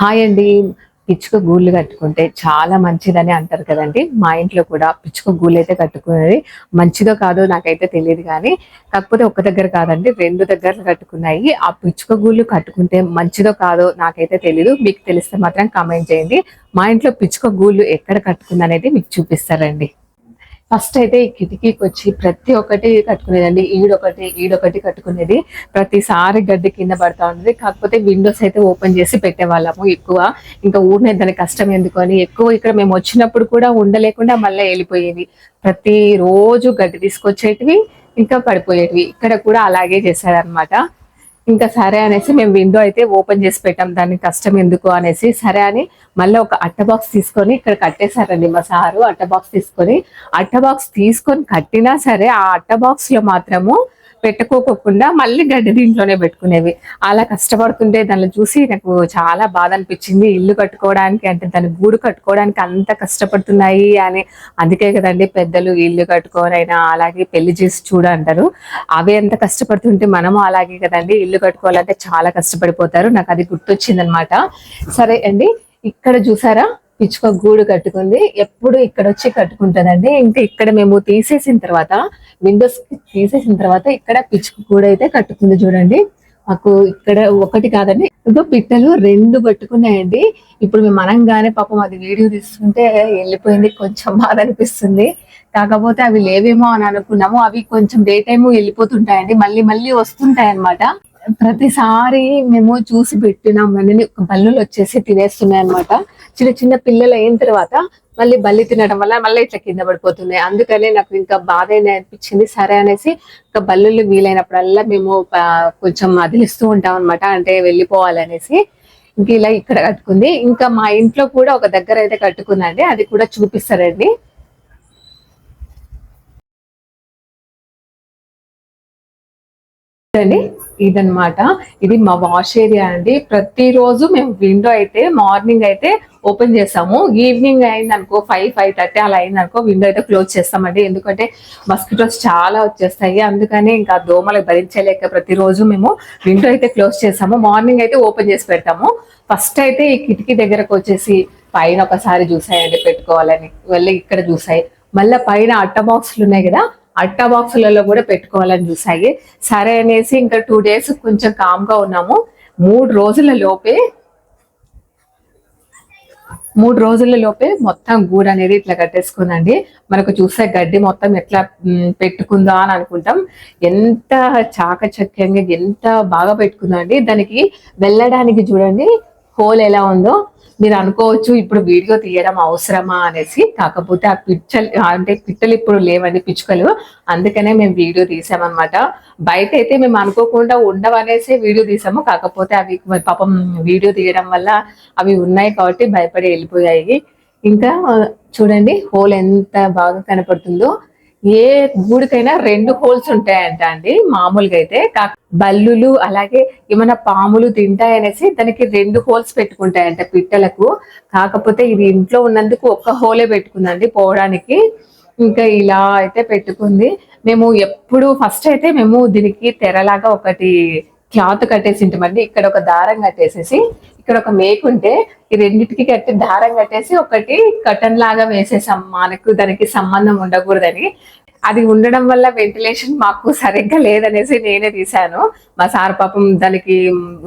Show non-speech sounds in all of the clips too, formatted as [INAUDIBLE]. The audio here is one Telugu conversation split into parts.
హాయ్ అండి. పిచ్చుక గూళ్ళు కట్టుకుంటే చాలా మంచిదని అంటారు కదండి. మా ఇంట్లో కూడా పిచ్చుక గూళ్ళు అయితే కట్టుకున్నది. మంచిదో కాదో నాకైతే తెలియదు కానీ కాకపోతే ఒక దగ్గర కాదండి రెండు దగ్గరలు కట్టుకున్నాయి. ఆ పిచ్చుక గూళ్ళు కట్టుకుంటే మంచిదో కాదో నాకైతే తెలియదు మీకు తెలిస్తే మాత్రం కామెంట్ చేయండి. మా ఇంట్లో పిచ్చుక గూళ్ళు ఎక్కడ కట్టుకుందనేది మీకు చూపిస్తారండి. ఫస్ట్ అయితే ఈ కిటికీకి వచ్చి ప్రతి ఒక్కటి కట్టుకునేదండి. ఈడొకటి ఈడొకటి కట్టుకునేది. ప్రతిసారి గడ్డి కింద పడతా ఉండేది. కాకపోతే విండోస్ అయితే ఓపెన్ చేసి పెట్టేవాళ్ళము ఎక్కువ. ఇంకా ఊరినే దాని కష్టం ఎందుకు అని. ఎక్కువ ఇక్కడ మేము వచ్చినప్పుడు కూడా ఉండలేకుండా మళ్ళీ వెళ్ళిపోయేవి. ప్రతి రోజు గడ్డి తీసుకొచ్చేటివి ఇంకా పడిపోయేటివి. ఇక్కడ కూడా అలాగే చేశారనమాట ఇంకా సరే అనేసి మేము విండో అయితే ఓపెన్ చేసి పెట్టాం. దాన్ని కష్టం ఎందుకు అనేసి సరే అని మళ్ళీ ఒక అట్ట బాక్స్ తీసుకొని ఇక్కడ కట్టేశారండి మా సారు అట్ట బాక్స్ తీసుకొని. అట్ట బాక్స్ తీసుకొని కట్టినా సరే ఆ అట్ట బాక్స్లో మాత్రము పెట్టుకోకుండా మళ్ళీ గడ్డి దీంట్లోనే పెట్టుకునేవి. అలా కష్టపడుతుంటే దానిలో చూసి నాకు చాలా బాధ అనిపించింది. ఇల్లు కట్టుకోవడానికి అంటే దాని గూడు కట్టుకోవడానికి అంత కష్టపడుతున్నాయి అని. అందుకే కదండి పెద్దలు ఇల్లు కట్టుకోరైనా అలాగే పెళ్ళి చేసి చూడంటారు. అవి ఎంత కష్టపడుతుంటే మనము అలాగే కదండి ఇల్లు కట్టుకోవాలంటే చాలా కష్టపడిపోతారు. నాకు అది గుర్తొచ్చింది అనమాట సరే అండి ఇక్కడ చూసారా? పిచ్చుక గూడు కట్టుకుంది. ఎప్పుడు ఇక్కడ వచ్చి కట్టుకుంటుందండి. ఇంకా ఇక్కడ మేము తీసేసిన తర్వాత విండోస్ తీసేసిన తర్వాత ఇక్కడ పిచ్చుక గూడు అయితే కట్టుకుంది చూడండి. మాకు ఇక్కడ ఒకటి కాదండి ఇంకో పిట్టలు రెండు పట్టుకున్నాయండి. ఇప్పుడు మేము అనంగానే పాపం అది వీడియో తీసుకుంటే వెళ్ళిపోయింది. కొంచెం బాధ అనిపిస్తుంది. కాకపోతే అవి లేవేమో అని అనుకున్నాము. అవి కొంచెం డే టైం వెళ్ళిపోతుంటాయండి. మళ్ళీ మళ్ళీ వస్తుంటాయి అన్నమాట ప్రతిసారి మేము చూసి పెట్టినామని బల్లులు వచ్చేసి తినేస్తున్నాయి అనమాట చిన్న చిన్న పిల్లలు అయిన తర్వాత మళ్ళీ బల్లి తినడం వల్ల మళ్ళీ ఇట్లా కింద పడిపోతున్నాయి. అందుకనే నాకు ఇంకా బాధ అనిపించింది సరే అనేసి ఇంకా బల్లులు వీలైనప్పుడల్లా మేము కొంచెం అదిలిస్తూ ఉంటాం అనమాట అంటే వెళ్ళిపోవాలనేసి ఇంక ఇలా ఇక్కడ కట్టుకుంది. ఇంకా మా ఇంట్లో కూడా ఒక దగ్గర అయితే కట్టుకుందండి. అది కూడా చూపిస్తారండి. అండి. ఇదన్నమాట. ఇది మా వాష్ ఏరియా అండి. ప్రతిరోజు మేము విండో అయితే మార్నింగ్ అయితే ఓపెన్ చేస్తాము. ఈవినింగ్ అయిందనుకో ఫైవ్ ఫైవ్ థర్టీ అలా అయిందనుకో విండో అయితే క్లోజ్ చేస్తామండి. ఎందుకంటే మస్కిటోస్ చాలా వచ్చేస్తాయి. అందుకని ఇంకా దోమలు భరించలేక ప్రతిరోజు మేము విండో అయితే క్లోజ్ చేస్తాము. మార్నింగ్ అయితే ఓపెన్ చేసి పెడతాము. ఫస్ట్ అయితే ఈ కిటికీ దగ్గరకు వచ్చేసి పైన ఒకసారి చూసాయండి పెట్టుకోవాలని. వెళ్ళి ఇక్కడ చూసాయి. మళ్ళీ పైన అట్ట బాక్సులు ఉన్నాయి కదా అట్ట బాక్సులలో కూడా పెట్టుకోవాలని చూసాయి సరే అనేసి ఇంకా టూ డేస్ కొంచెం కామ్గా ఉన్నాము. మూడు రోజుల లోపే మూడు రోజుల లోపే మొత్తం గూడు అనేది ఇట్లా కట్టేసుకుందండి మనకు చూస్తే గడ్డి మొత్తం ఎట్లా పెట్టుకుందా అని అనుకుంటాం. ఎంత చాకచక్యంగా ఎంత బాగా పెట్టుకుందండి దానికి వెళ్ళడానికి చూడండి హోల్ ఎలా ఉందో. మీరు అనుకోవచ్చు ఇప్పుడు వీడియో తీయడం అవసరమా అనేసి. కాకపోతే ఆ పిచ్చలు అంటే పిట్టలు ఇప్పుడు లేవండి పిచ్చుకలు. అందుకనే మేము వీడియో తీసామన్నమాట. బయట అయితే మేము అనుకోకుండా ఉండవనేసి వీడియో తీసాము. కాకపోతే అవి పాపం వీడియో తీయడం వల్ల అవి ఉన్నాయి కాబట్టి భయపడి వెళ్ళిపోయాయి. ఇంకా చూడండి హోల్ ఎంత బాగా కనపడుతుందో. ఏ గూడికైనా రెండు హోల్స్ ఉంటాయంట అండి మామూలుగా అయితే. బల్లులు అలాగే ఏమైనా పాములు తింటాయనేసి దానికి రెండు హోల్స్ పెట్టుకుంటాయంట పిట్టలకు. కాకపోతే ఇది ఇంట్లో ఉన్నందుకు ఒక్క హోలే పెట్టుకుందండి పోవడానికి. ఇంకా ఇలా అయితే పెట్టుకుంది. మేము ఎప్పుడు ఫస్ట్ అయితే మేము దీనికి తెరలాగా ఒకటి క్లాత్ కట్టేసి ఉంటామండి ఇక్కడ ఒక దారం కట్టేసేసి ఇక్కడ ఒక మేకు ఉంటే ఈ రెండింటికి కట్టి దారం కట్టేసి ఒకటి కటన్ లాగా వేసేసాం. మనకు దానికి సంబంధం ఉండకూడదని. అది ఉండడం వల్ల వెంటిలేషన్ మాకు సరిగ్గా లేదనేసి నేనే తీశాను. మా సార్ పాపం దానికి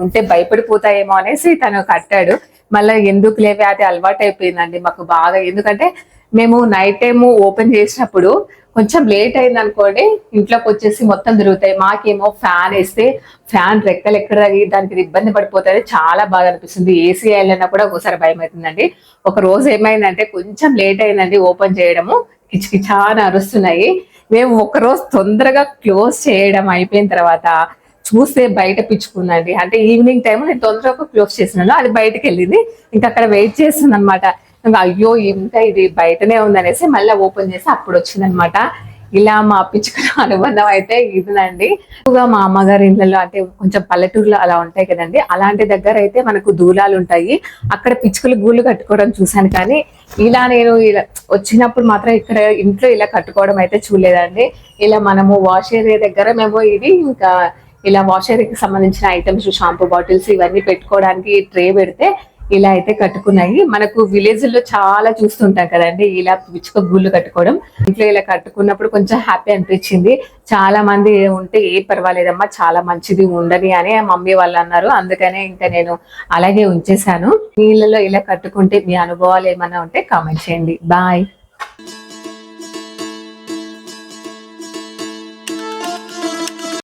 ఉంటే భయపడిపోతాయేమో అనేసి తను కట్టాడు. మళ్ళీ ఎందుకు లేవే? అది అలవాటు అయిపోయిందండి మాకు బాగా. ఎందుకంటే మేము నైట్ టైం ఓపెన్ చేసినప్పుడు కొంచెం లేట్ అయింది అనుకోండి ఇంట్లోకి వచ్చేసి మొత్తం తిరుగుతాయి. మాకేమో ఫ్యాన్ వేస్తే ఫ్యాన్ రెక్కలు ఎక్కడ దానికి ఇబ్బంది పడిపోతుంది చాలా బాగా అనిపిస్తుంది. ఏసీ వెళ్ళినా కూడా ఒకసారి భయం అవుతుందండి. ఒక రోజు ఏమైందంటే కొంచెం లేట్ అయిందండి ఓపెన్ చేయడము. కిచకిచాని అరుస్తున్నాయి. మేము ఒక రోజు తొందరగా క్లోజ్ చేయడం అయిపోయిన తర్వాత చూస్తే బయట పిచ్చుకుందండి. అంటే ఈవినింగ్ టైం నేను తొందరగా క్లోజ్ చేసినాను. అది బయటకు వెళ్ళింది. ఇంకా అక్కడ వెయిట్ చేస్తుంది అనమాట అయ్యో ఇంత ఇది బయటనే ఉందనేసి మళ్ళీ ఓపెన్ చేసి అప్పుడు వచ్చిందనమాట ఇలా మా పిచ్చుకల [LAUGHS] అనుబంధం అయితే ఇదినండి. ఎక్కువగా మా అమ్మగారి ఇళ్ళలో అంటే కొంచెం పల్లెటూరులో అలా ఉంటాయి కదండి. అలాంటి దగ్గర అయితే మనకు దూలాలు ఉంటాయి. అక్కడ పిచ్చుకలు గూళ్ళు కట్టుకోవడం చూశాను కానీ ఇలా నేను ఇలా వచ్చినప్పుడు మాత్రం ఇక్కడ ఇంట్లో ఇలా కట్టుకోవడం అయితే చూడలేదండి. ఇలా మనము వాష్ ఏరియా దగ్గర మేము ఇది ఇంకా ఇలా వాష్ ఏరియాకి సంబంధించిన ఐటమ్స్ షాంపూ బాటిల్స్ ఇవన్నీ పెట్టుకోవడానికి ట్రే పెడితే ఇలా అయితే కట్టుకున్నాయి. మనకు విలేజ్లో చాలా చూస్తుంటాం కదండి. ఇలా పిచ్చుక గుళ్ళు కట్టుకోవడం. ఇంట్లో ఇలా కట్టుకున్నప్పుడు కొంచెం హ్యాపీ అనిపించింది. చాలా మంది ఉంటే ఏ పర్వాలేదమ్మా చాలా మంచిది ఉండని అని మమ్మీ వాళ్ళు అన్నారు. అందుకనే ఇంకా నేను అలాగే ఉంచేశాను. నీళ్ళలో ఇలా కట్టుకుంటే మీ అనుభవాలు ఏమైనా ఉంటే కామెంట్ చేయండి. బాయ్